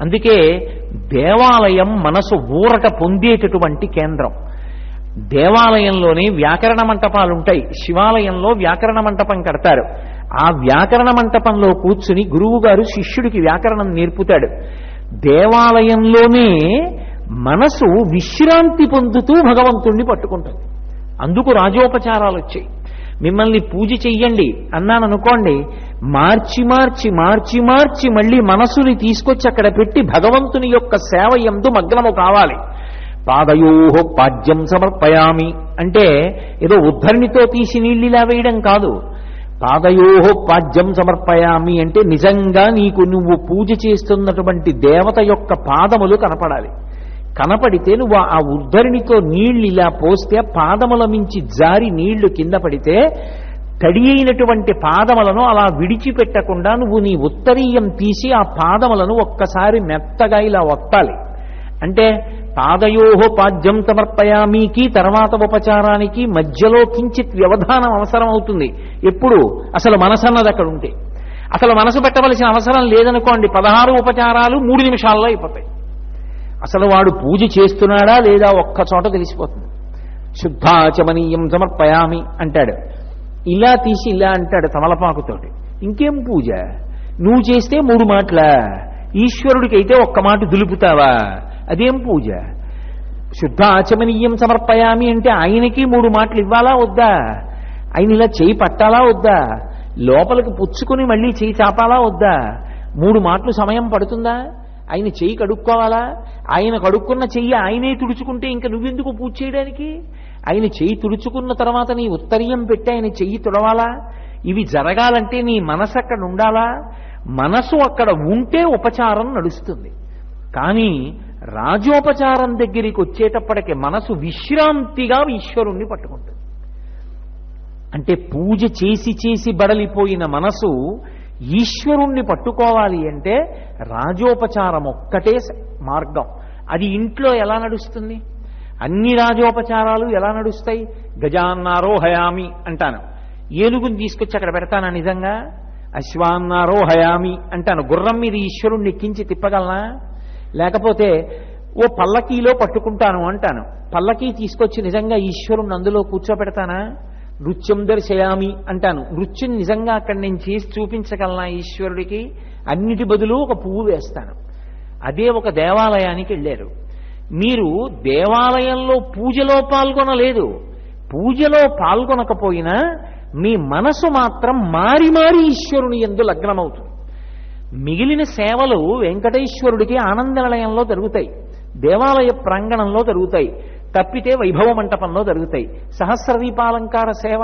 అందుకే దేవాలయం మనసు ఊరట పొందేటటువంటి కేంద్రం. దేవాలయంలోనే వ్యాకరణ మంటపాలు ఉంటాయి శివాలయంలో వ్యాకరణ మంటపం కడతారు. ఆ వ్యాకరణ మంటపంలో కూర్చుని గురువుగారు శిష్యుడికి వ్యాకరణం నేర్పుతాడు. దేవాలయంలోనే మనసు విశ్రాంతి పొందుతూ భగవంతుణ్ణి పట్టుకుంటుంది. అందుకు రాజోపచారాలు వచ్చాయి మిమ్మల్ని పూజ చెయ్యండి అన్నాను అనుకోండి మార్చి మార్చి మార్చి మార్చి మళ్ళీ మనసుని తీసుకొచ్చి అక్కడ పెట్టి భగవంతుని యొక్క సేవ ఎందు మగ్నము కావాలి. పాదయో పాద్యం సమర్పయామి. అంటే ఏదో ఉద్ధరణితో తీసి నీళ్ళిలా వేయడం కాదు. పాదయోహో పాద్యం సమర్పయామి అంటే నిజంగా నీకు నువ్వు పూజ చేస్తున్నటువంటి దేవత యొక్క పాదములు కనపడాలి. కనపడితే నువ్వు ఆ ఉద్ధరిణితో నీళ్ళు ఇలా పోస్తే పాదముల మించి జారి నీళ్ళు కింద పడితే తడి అయినటువంటి పాదములను అలా విడిచిపెట్టకుండా నువ్వు నీ ఉత్తరీయం తీసి ఆ పాదములను ఒక్కసారి మెత్తగా ఇలా ఒత్తాలి. అంటే పాదయోహో పాద్యం సమర్పయామీకి తర్వాత ఉపచారానికి మధ్యలో కించిత్ వ్యవధానం అవసరం అవుతుంది ఎప్పుడు? అసలు మనసు అన్నది అక్కడ ఉంటే. అసలు మనసు పెట్టవలసిన అవసరం లేదనుకోండి. పదహారు ఉపచారాలు మూడు నిమిషాల్లో అయిపోతాయి. అసలు వాడు పూజ చేస్తున్నాడా లేదా ఒక్క చోట తెలిసిపోతుంది. శుద్ధాచమనీయం సమర్పయామి అంటాడు. ఇలా తీసి ఇలా అంటాడు తమలపాకుతోటి. ఇంకేం పూజ? నువ్వు చేస్తే మూడు మాటల. ఈశ్వరుడికి అయితే ఒక్క మాట దులుపుతావా? అదేం పూజ? శుద్ధ ఆచమనీయం సమర్పయామి అంటే ఆయనకి మూడు మాటలు ఇవ్వాలా వద్దా? ఆయన ఇలా చేయి పట్టాలా వద్దా? లోపలికి పుచ్చుకుని మళ్ళీ చేయి చాపాలా వద్దా? మూడు మాటలు సమయం పడుతుందా? ఆయన చెయ్యి కడుక్కోవాలా? ఆయన కడుక్కున్న చెయ్యి ఆయనే తుడుచుకుంటే ఇంకా నువ్వెందుకు పూజ చేయడానికి? ఆయన చెయ్యి తుడుచుకున్న తర్వాత నీ ఉత్తరీయం పెట్టి ఆయన చెయ్యి తుడవాలా? ఇవి జరగాలంటే నీ మనసు అక్కడ ఉండాలా? మనసు అక్కడ ఉంటే ఉపచారం నడుస్తుంది. కానీ రాజోపచారం దగ్గరికి వచ్చేటప్పటికి మనసు విశ్రాంతిగా ఈశ్వరుణ్ణి పట్టుకుంటుంది. అంటే పూజ చేసి చేసి బడలిపోయిన మనసు ఈశ్వరుణ్ణి పట్టుకోవాలి అంటే రాజోపచారం ఒక్కటే మార్గం. అది ఇంట్లో ఎలా నడుస్తుంది? అన్ని రాజోపచారాలు ఎలా నడుస్తాయి? గజాన్నారోహయామి అంటాను. ఏనుగుని తీసుకొచ్చి అక్కడ పెడతానా నిజంగా? అశ్వాన్నారోహయామి అంటాను. గుర్రం మీద ఈశ్వరుణ్ణి ఎక్కించి తిప్పగలనా? లేకపోతే ఓ పల్లకీలో పట్టుకుంటాను అంటాను. పల్లకీ తీసుకొచ్చి నిజంగా ఈశ్వరుణ్ణి అందులో కూర్చోబెడతానా నృత్యం దర్శయామి అంటాను. నృత్యం నిజంగా అక్కడి నేను చేసి చూపించగలనా ఈశ్వరుడికి? అన్నిటి బదులు ఒక పువ్వు వేస్తాను. అదే ఒక దేవాలయానికి వెళ్ళారు. మీరు దేవాలయంలో పూజలో పాల్గొనలేదు. పూజలో పాల్గొనకపోయినా మీ మనసు మాత్రం మారి మారి ఈశ్వరుని ఎందు లగ్నమవుతుంది. మిగిలిన సేవలు వెంకటేశ్వరుడికి ఆనందనిలయంలో జరుగుతాయి. దేవాలయ ప్రాంగణంలో జరుగుతాయి. తప్పితే వైభవ మంటపంలో జరుగుతాయి. సహస్ర దీపాలంకార సేవ